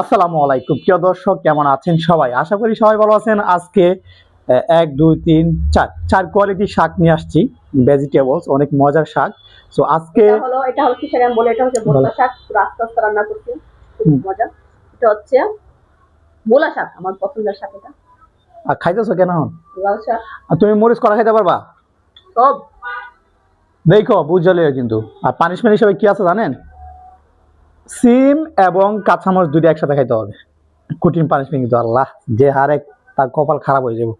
আসসালামু আলাইকুম। প্রিয় দর্শক কেমন আছেন সবাই? আশা করি সবাই ভালো আছেন। আজকে এক দুই তিন চার চার কোয়ালিটির শাক নিয়ে আসছি। ভেজিটেবলস অনেক মজার শাক। তো আজকে হলো এটা হলো কিসের আমি বলে এটা হচ্ছে। বোলা শাক। আস্তে আস্তে রান্না করছি। খুব মজা। এটা হচ্ছে বোলা শাক আমার পছন্দের শাক এটা। আহ, খাইতেছো কেন? লাল শাক। আর তুমি মরিচ করা খাইতে পারবা? সব দেখো বুঝলে কিন্তু। আর পানিশমেন্ট হিসেবে কি আছে জানেন? সিম এবং কাঁচামরিচ দুটো একসাথে খাইতে হবে। কঠিন পানিশমেন্ট কিন্তু আল্লাহ যে হারে তার কপাল খারাপ হয়ে যাব।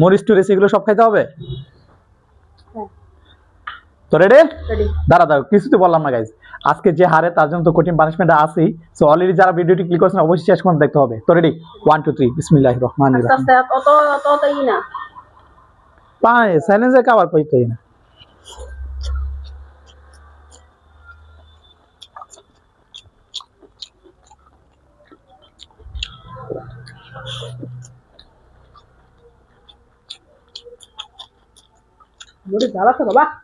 মরিচ টুরিচ এগুলো সব খাইতে হবে? হ্যাঁ। তো রেডি দাঁড়া দাঁড়া কিছু তো বললাম না গাইজ আজকে যে হারে তার জন্য তো কঠিন পানিশমেন্ট আছেই। সো অলরেডি যারা ভিডিওটি ক্লিক করছেন অবশ্যই শেষ পর্যন্ত দেখতে হবে। তো রেডি ওয়ান টু থ্রি বিসমিল্লাহ রহমান আস্তে অত অত অত না। Boleh 吧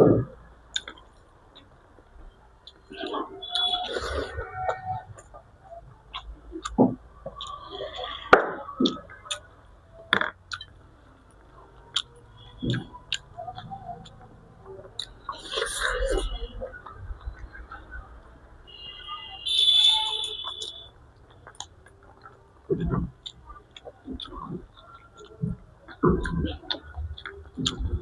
আছে বাবা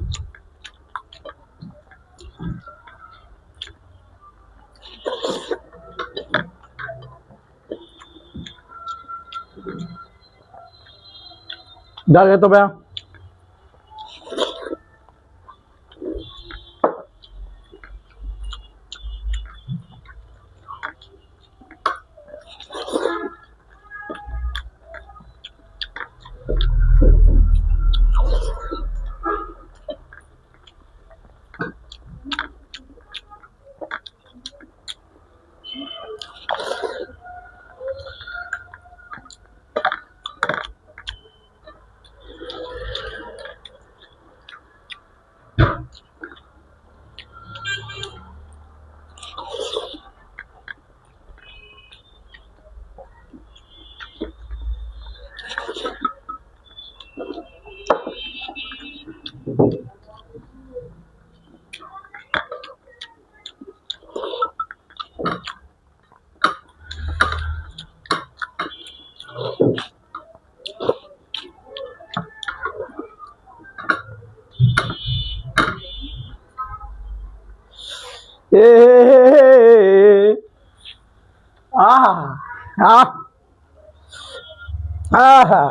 Dale, esto vea. আহা আহ। আহা।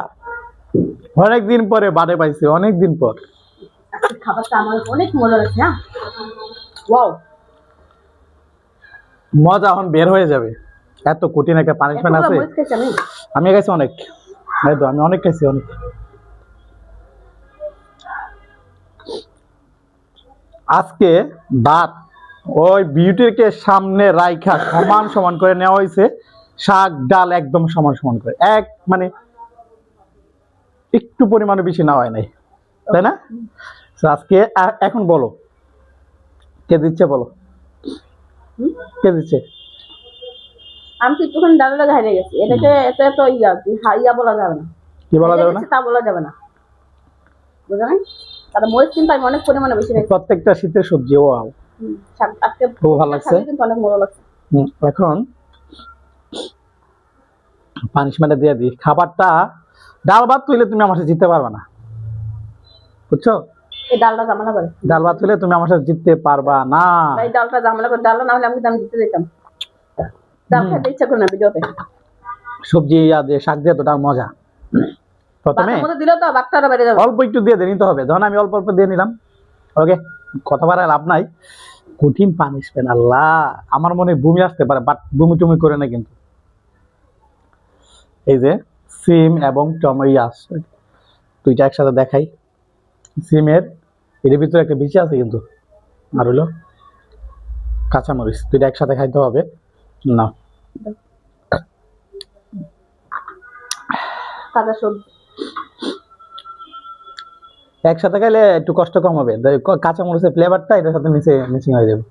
অনেক দিন পরে বাড়ে পাইছি অনেক দিন পর। খাবারটা আমার অনেক মজা লাগছে হ্যাঁ? ওয়াও। মজা এখন বের হয়ে যাবে। এত কঠিন একটা পানিশমেন্ট আছে। আমি খাইছি অনেক। এই তো, আমি অনেক খাইছি অনেক। আজকে ভাত ওই বিউটিরকে সামনে রাইখা সমান সমান করে নেওয়া হয়েছে। শাক, ডাল একদম সমান সমান করে। এক মানে একটু পরিমাণে বেশি নেওয়া হয় নাই। তাই না? আজকে এখন বলো। কে দিচ্ছে বলো? কে দিচ্ছে? আমি তো একটুখানি ডালে হারিয়ে গেছি। এটাকে এত এত ইয়া হা- ইয়া বলা যাবে না। কি বলা যাবে না? এটা তা বলা যাবে না। বুঝা নাই? তাহলে মরিচ কিন্তু আমি অনেক পরিমাণে বেশি রাখছি। প্রত্যেকটা শীতের সবজি ও শাক- আজকে খুব ভালো লাগছে। কিন্তু অনেক মজা লাগছে। এখন পানিশমেন্টে দিয়ে দিই। খাবারটা ডাল ভাত তুইলে তুমি আমার সাথে জিততে পারবে না। বুঝছ? এই ডালটা ঝামেলা করে। ডাল ভাত তুইলে তুমি আমার সাথে জিততে পারবা না। এই ডালটা ঝামেলা করে ডালটা না হলে আমি দিতে দিতাম ডাল খেতে ইচ্ছা করে না ভিডিওতে। সবজি শাক দিয়ে তো মজা। প্রথমে দিলে তো বাচ্চারা বেড়ে যাবে। অল্প একটু দিয়ে নিতে হবে। যখন আমি অল্প অল্প দিয়ে নিলাম। ওকে কথা বাড়ায় লাভ নাই। কঠিন পানিশমেন্ট আল্লাহ। আমার মনে বমি আসতে পারে বাট বমি টুমি করে না কিন্তু। এই যে সিম এবং টমেয়াস দুইটা একসাথে দেখাই। সিমের এর ভিতরে একটা বিচি আছে কিন্তু। আর হলো কাঁচামরিচ দুইটা একসাথে খাইতে হবে। না। তাজা সবজি একসাথে খাইলে একটু কষ্ট কম হবে। কাঁচামরিচের ফ্লেভারটা এটার সাথে মিশে মিশিং হয়ে যাবে।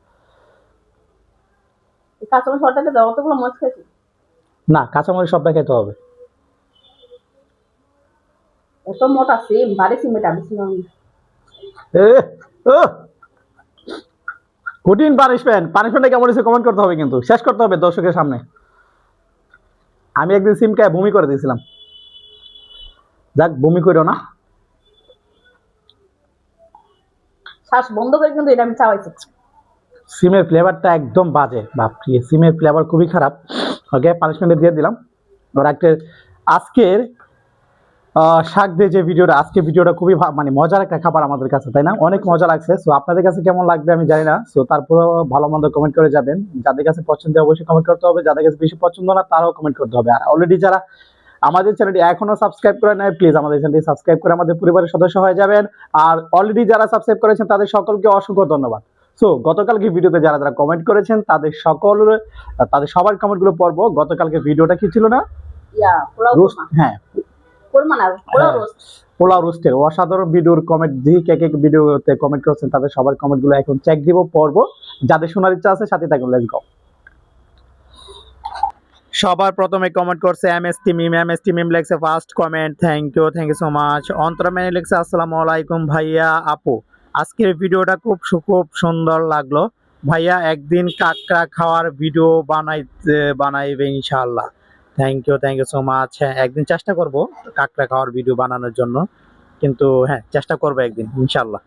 যতগুলো মরিচ খেয়েছি? না কাঁচামরিচ সবটা খেতে হবে। এত মোটা সিম ভারী সিম এটা বেশি। কঠিন পানিশমেন্ট পানিশমেন্টে কেমন হয়েছে কমেন্ট করতে হবে কিন্তু। শেষ করতে হবে দর্শকের সামনে। আমি একদিন সিমকায় বমি করে দিয়েছিলাম। যাক বমি করো না। শ্বাস বন্ধ করে কিন্তু এটা আমি চাওয়াইছি সিমের ফ্লেভারটা একদম বাজে বাপরে। সিমের ফ্লেভার খুবই খারাপ। ওকে পানিশমেন্টে দিয়ে দিলাম। ওর একটা আজকের শাক দিয়ে যে ভিডিওটা আজকে ভিডিওটা খুবই মানে মজার একটা খাবার আমাদের কাছে তাই না? অনেক মজা লাগছে। সো আপনাদের কাছে কেমন লাগবে আমি জানি না। সো তারপরে ভালো মন্দ কমেন্ট করে যাবেন। যাদের কাছে পছন্দ অবশ্যই কমেন্ট করতে হবে। যাদের কাছে বেশি পছন্দ না তারাও কমেন্ট করতে হবে। আর অলরেডি যারা আমাদের চ্যানেলটি এখনও সাবস্ক্রাইব করে নেয় প্লিজ আমাদের চ্যানেলটি সাবস্ক্রাইব করে আমাদের পরিবারের সদস্য হয়ে যাবেন। আর অলরেডি যারা সাবস্ক্রাইব করেছেন তাদের সকলকে অসংখ্য ধন্যবাদ। সো গতকালকে ভিডিওতে যারা যারা কমেন্ট করেছেন তাদের সকল তাদের সবার কমেন্টগুলো পড়ব। গতকালকে ভিডিওটা কি ছিল না? হ্যাঁ পোলাও হ্যাঁ। রোস্ট। পোলাও রোস্টের অসাধারণ ভিডিওর কমেন্ট যে কে কে ভিডিওতে কমেন্ট করেছেন তাদের সবার কমেন্টগুলো এখন চেক দিব পড়ব। যাদের শোনার ইচ্ছা আছে সাথে থাকুন লেটস গো সবার প্রথমে কমেন্ট করছে M S T Mim M S T Mim লেখছে first comment thank you thank you so much অন্তরম্যানে লেখছে আসসালামু আলাইকুম ভাইয়া আপু। আজকের ভিডিওটা খুব খুব সুন্দর লাগল। ভাইয়া একদিন কাঁকড়া খাওয়ার ভিডিও বানাইতে বানাইবে ইনশাআল্লাহ। Thank you thank you so much হ্যাঁ একদিন চেষ্টা করব কাঁকড়া খাওয়ার ভিডিও বানানোর জন্য। কিন্তু হ্যাঁ চেষ্টা করব একদিন, ইনশাল্লাহ।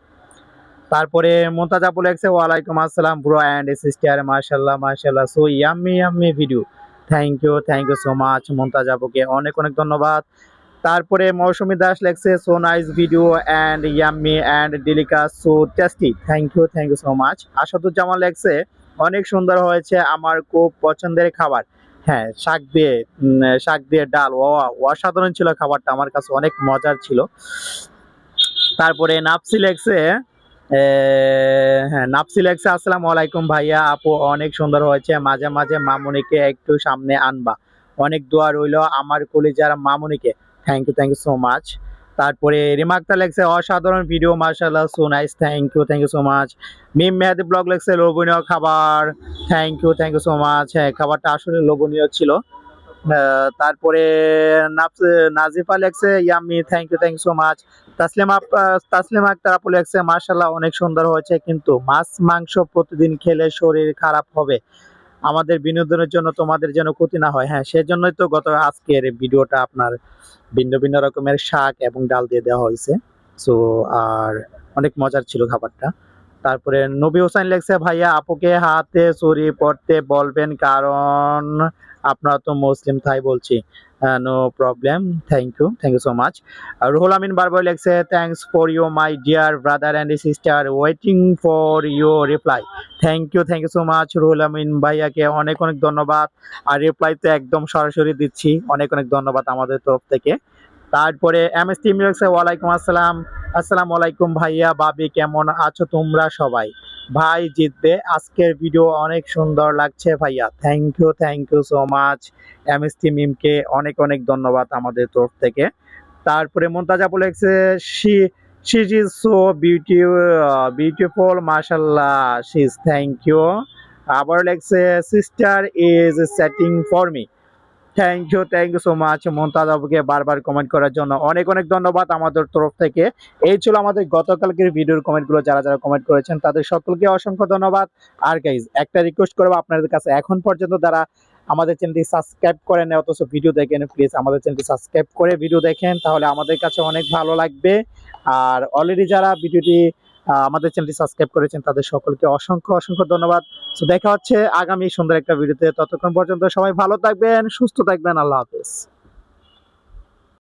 তারপরে মোন্তাজা বলে ওয়ালাইকুম আসসালাম ব্রো অ্যান্ড সিস্টার মাশাল্লাহ মাশাল্লাহ। So yummy yummy video thank you thank you so much Montaja অনেক অনেক ধন্যবাদ। তারপরে মৌসুমী দাস লেখছে so nice video and yummy and delica so tasty thank you thank you so much Asaduzzaman লেখছে, অনেক সুন্দর হয়েছে আমার খুব পছন্দের খাবার। হ্যাঁ শাক দিয়ে শাক দিয়ে ডাল ও অসাধারণ ছিল খাবারটা, আমার কাছে অনেক মজার ছিল। তারপরে নাপসি লেগসে হ্যাঁ নাপসি লেগসে আসসালামু আলাইকুম ভাইয়া, আপু অনেক সুন্দর হয়েছে, মাঝে মাঝে মামুনিকে একটু সামনে আনবা। অনেক দোয়া রইল আমার কলিজার মামুনিকে। Thank you thank you so much তারপরে রিমাক্তা লেখছে, অসাধারণ ভিডিও মার্শাল্লাহ so nice thank you thank you so much Mim Mehadi blog লেখছে, লোভনীয় খাবার thank you thank you so much হ্যাঁ খাবারটা আসলে লোভনীয় ছিল। তারপরে নাজিফা লেখছে yummy thank you thank you so much Taslima Taslima Akter আপু লেখছে মার্শাল্লাহ অনেক সুন্দর হয়েছে, কিন্তু মাছ, মাংস প্রতিদিন খেলে শরীর খারাপ হবে। আমাদের বিনোদনের জন্য তোমাদের যেন ক্ষতি না হয়। হ্যাঁ সেজন্যই তো গত আজকের ভিডিওটা আপনার ভিন্ন ভিন্ন রকমের শাক এবং ডাল দিয়ে দেওয়া হয়েছে। সো আর অনেক মজার ছিল খাবারটা। তারপরে নবী হোসেন লেখছে, ভাইয়া, আপুকে হাতে চুরি পড়তে বলবেন কারণ আপনারা তো মুসলিম, তাই বলছি। No problem thank you thank you so much Ruhul Amin বারবার লেখছে thanks for you my dear brother and sister waiting for your reply thank you thank you so much Ruhul Amin ভাইয়াকে অনেক অনেক ধন্যবাদ। আর রিপ্লাই তো একদম সরাসরি দিচ্ছি, অনেক অনেক ধন্যবাদ আমাদের তরফ থেকে। তারপরে এম এস টিম ওয়ালাইকুম আসসালাম। আসসালামু আলাইকুম ভাইয়া, বাবি কেমন আছো তোমরা সবাই? ভাই জিতবে। আজকের ভিডিও অনেক সুন্দর লাগছে ভাইয়া। Thank you thank you so much M S T মিমকে অনেক অনেক ধন্যবাদ আমাদের তরফ থেকে। তারপরে মন্তাজা বলেছে she she is so beauty beautiful মার্শাল্লাহ শি ইজ থ্যাংক ইউ আবার লেখছে sister is setting for me thank you thank you so much আবুকে বারবার কমেন্ট করার জন্য। অনেক অনেক ধন্যবাদ আমাদের তরফ থেকে। এই ছিল আমাদের গতকালকের ভিডিওর কমেন্টগুলো যারা যারা কমেন্ট করেছেন, তাদের সকলকে অসংখ্য ধন্যবাদ। আর গাইজ একটা রিকোয়েস্ট করব আপনাদের কাছে। এখন পর্যন্ত যারা আমাদের চ্যানেলটি সাবস্ক্রাইব করেন অথচ ভিডিও দেখেন প্লিজ আমাদের চ্যানেলটি সাবস্ক্রাইব করে ভিডিও দেখেন। তাহলে আমাদের কাছে অনেক ভালো লাগবে। আর অলরেডি যারা ভিডিওটি আমাদের চ্যানেলটি সাবস্ক্রাইব করেছেন তাদের সকলকে অসংখ্য অসংখ্য ধন্যবাদ। তো দেখা হচ্ছে আগামী সুন্দর একটা ভিডিওতে। ততক্ষণ পর্যন্ত সবাই ভালো থাকবেন, সুস্থ থাকবেন। আল্লাহ হাফেজ।